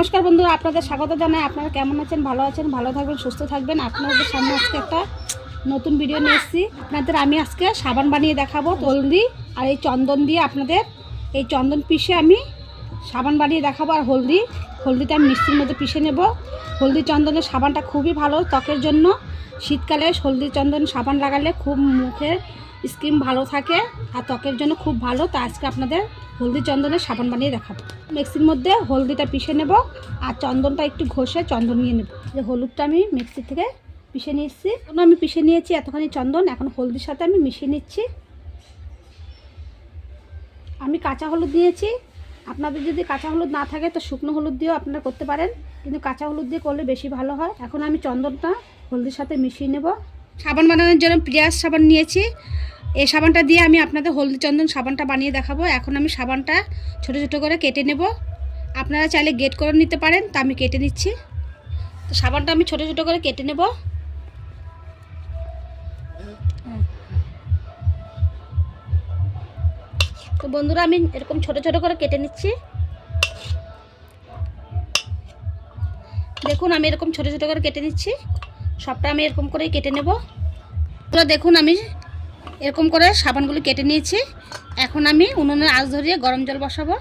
নমস্কার বন্ধুরা, আপনাদের স্বাগত জানাই। আপনারা কেমন আছেন? ভালো আছেন? ভালো থাকবেন, সুস্থ থাকবেন। আপনাদের সামনে আজকে একটা নতুন ভিডিও নিয়ে এসেছি। আপনাদের আমি আজকে সাবান বানিয়ে দেখাবো হলদি আর এই চন্দন দিয়ে আপনাদের, এই চন্দন পিষে আমি সাবান বানিয়ে দেখাবো আর হলদি। হলদিটা আমি মিষ্টির মধ্যে পিষে নেব। হলদি চন্দনের সাবানটা খুবই ভালো ত্বকের জন্য। শীতকালে হলদি চন্দন সাবান লাগালে খুব মুখের স্কিন ভালো থাকে আর ত্বকের জন্য খুব ভালো, তা আজকে আপনাদের হলদি চন্দনের সাবান বানিয়ে দেখাবো। মিক্সির মধ্যে হলদিটা পিষে নেব আর চন্দনটা একটু ঘষে চন্দন নিয়ে নেব। যে হলুদটা আমি মিক্সি থেকে পিষে নিয়ে এসেছি এখন আমি পিষে নিয়েছি এতখানি চন্দন, এখন হলদির সাথে আমি মিশিয়ে নিচ্ছি। আমি কাঁচা হলুদ নিয়েছি। আপনাদের যদি কাঁচা হলুদ না থাকে, তো শুকনো হলুদ দিয়েও আপনারা করতে পারেন। কিন্তু কাঁচা হলুদ দিয়ে করলে বেশি ভালো হয়। এখন আমি চন্দনটা হলদির সাথে মিশিয়ে নেব। সাবান বানানোর জন্য পেঁয়াজ সাবান নিয়েছি। এই সাবানটা দিয়ে আমি আপনাদের হলদি চন্দন সাবানটা বানিয়ে দেখাবো। এখন আমি সাবানটা ছোট ছোট করে কেটে নেব। আপনারা চাইলে গেট করে নিতে পারেন, তা আমি কেটে নিচ্ছি। তো সাবানটা আমি ছোট ছোট করে কেটে নেব। তো বন্ধুরা, আমি এরকম ছোট ছোট করে কেটে নিচ্ছি। দেখুন, আমি এরকম ছোট ছোট করে কেটে নিচ্ছি। সবটা আমি এরকম করেই কেটে নেব। তো দেখুন, আমি এরকম করে সাবানগুলো কেটে নিয়েছি। এখন আমি উনুনে আঁচ ধরিয়ে গরম জল বসাবো।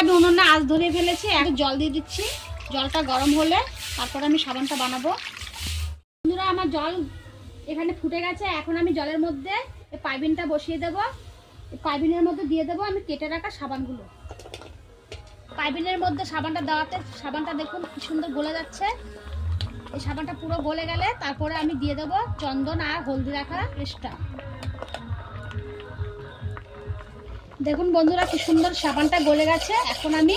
আমি উনুনে আঁচ ধরিয়ে ফেলেছি এখন জল দিয়ে দিচ্ছি। জলটা গরম হলে তারপরে আমি সাবানটা বানাবো। বন্ধুরা, আমার জল এখানে ফুটে গেছে। এখন আমি জলের মধ্যে পাইবিনটা বসিয়ে দেবো। পাইবিনের মধ্যে দিয়ে দেবো আমি কেটে রাখা সাবানগুলো। পাইবিনের মধ্যে সাবানটা দেওয়াতে সাবানটা দেখুন কি সুন্দর গলে যাচ্ছে। এই সাবানটা পুরো গলে গেলে তারপরে আমি দিয়ে দেবো চন্দন আর হলদি রাখা পেস্টটা দেখুন বন্ধুরা কি সুন্দর সাবানটা গলে গেছে। এখন আমি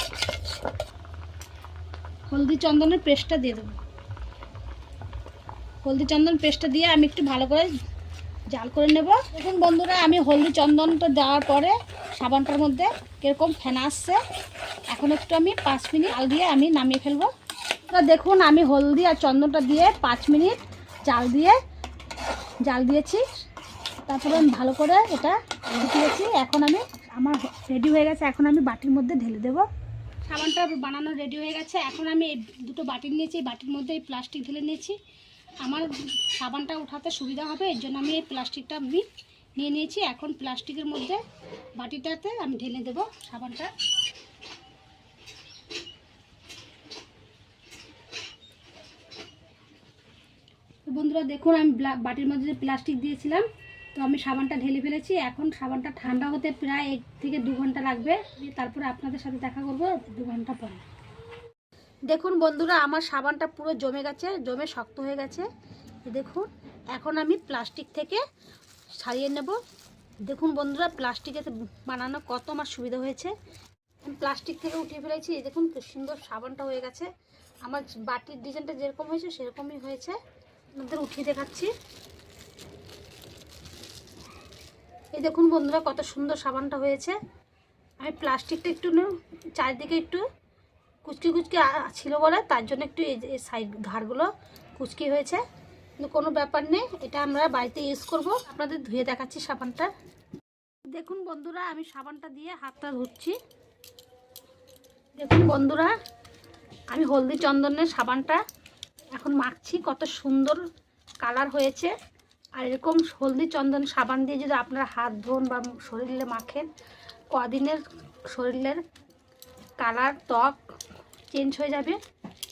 হলদি চন্দনের পেস্টটা দিয়ে দেবো। হলদি চন্দন পেস্টটা দিয়ে আমি একটু ভালো করে জাল করে নেব। দেখুন বন্ধুরা, আমি হলদি চন্দনটা দেওয়ার পরে সাবানটার মধ্যে কীরকম ফেনা আসছে। এখন একটু আমি পাঁচ মিনিট আল দিয়ে আমি নামিয়ে ফেলব। দেখুন, আমি হলদি আর চন্দনটা দিয়ে পাঁচ মিনিট জাল দিয়ে, জাল দিয়েছি। তারপরে আমি ভালো করে এটা দিয়েছি এখন আমি, আমার রেডি হয়ে গেছে। এখন আমি বাটির মধ্যে ঢেলে দেবো। সাবানটা বানানো রেডি হয়ে গেছে। এখন আমি এই দুটো বাটি নিয়েছি। এই বাটির মধ্যে এই প্লাস্টিক ঢেলে নিয়েছি। আমার সাবানটা উঠাতে সুবিধা হবে। এর জন্য আমি এই প্লাস্টিকটা আমি নিয়ে নিয়েছি। এখন প্লাস্টিকের মধ্যে বাটিটাতে আমি ঢেলে দেবো সাবানটা। বন্ধুরা দেখুন, আমি বাটির মধ্যে যে প্লাস্টিক দিয়েছিলাম, তো আমি সাবানটা ঢেলে ফেলেছি। এখন সাবানটা ঠান্ডা হতে প্রায় এক থেকে দু ঘণ্টা লাগবে। তারপরে আপনাদের সাথে দেখা করব দু ঘণ্টা পরে। দেখুন বন্ধুরা, আমার সাবানটা পুরো জমে গেছে, জমে শক্ত হয়ে গেছে। দেখুন, এখন আমি প্লাস্টিক থেকে সারিয়ে নেব। দেখুন বন্ধুরা, প্লাস্টিকে বানানো কত আমার সুবিধা হয়েছে। প্লাস্টিক থেকে উঠিয়ে ফেলেছি। দেখুন সুন্দর সাবানটা হয়ে গেছে। আমার বাটির ডিজাইনটা যেরকম হয়েছে, সেরকমই হয়েছে। আপনাদের উঠিয়ে দেখাচ্ছি। এই দেখুন বন্ধুরা, কত সুন্দর সাবানটা হয়েছে। আমি প্লাস্টিকটা একটু চারিদিকে একটু কুচকি কুচকি ছিল বলে, তার জন্য একটু এই সাইড ঘাড়গুলো কুচকি হয়েছে। কিন্তু কোনো ব্যাপার নেই, এটা আমরা বাড়িতে ইউজ করব। আপনাদের ধুয়ে দেখাচ্ছি সাবানটা। দেখুন বন্ধুরা, আমি সাবানটা দিয়ে হাতটা ধুচ্ছি। দেখুন বন্ধুরা, আমি হলদি চন্দনের সাবানটা এখন মাখছি, কত সুন্দর কালার হয়েছে। আর এরকম হলদি চন্দন, সাবান দিয়ে যদি আপনারা হাত ধোন বা শরীরে মাখেন, কদিনের শরীরের কালার ত্বক চেঞ্জ হয়ে যাবে।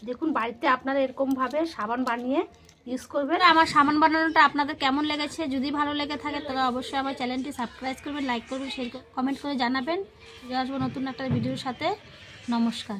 দেখুন, বাড়িতে আপনারা এরকমভাবে সাবান বানিয়ে ইউজ করবেন। আমার সাবান বানানোটা আপনাদের কেমন লেগেছে? যদি ভালো লেগে থাকে, তাহলে অবশ্যই আমার চ্যানেলটি সাবস্ক্রাইব করবেন লাইক করবেন শেয়ার কমেন্ট করে জানাবেন। আসব নতুন একটা ভিডিওর সাথে। নমস্কার।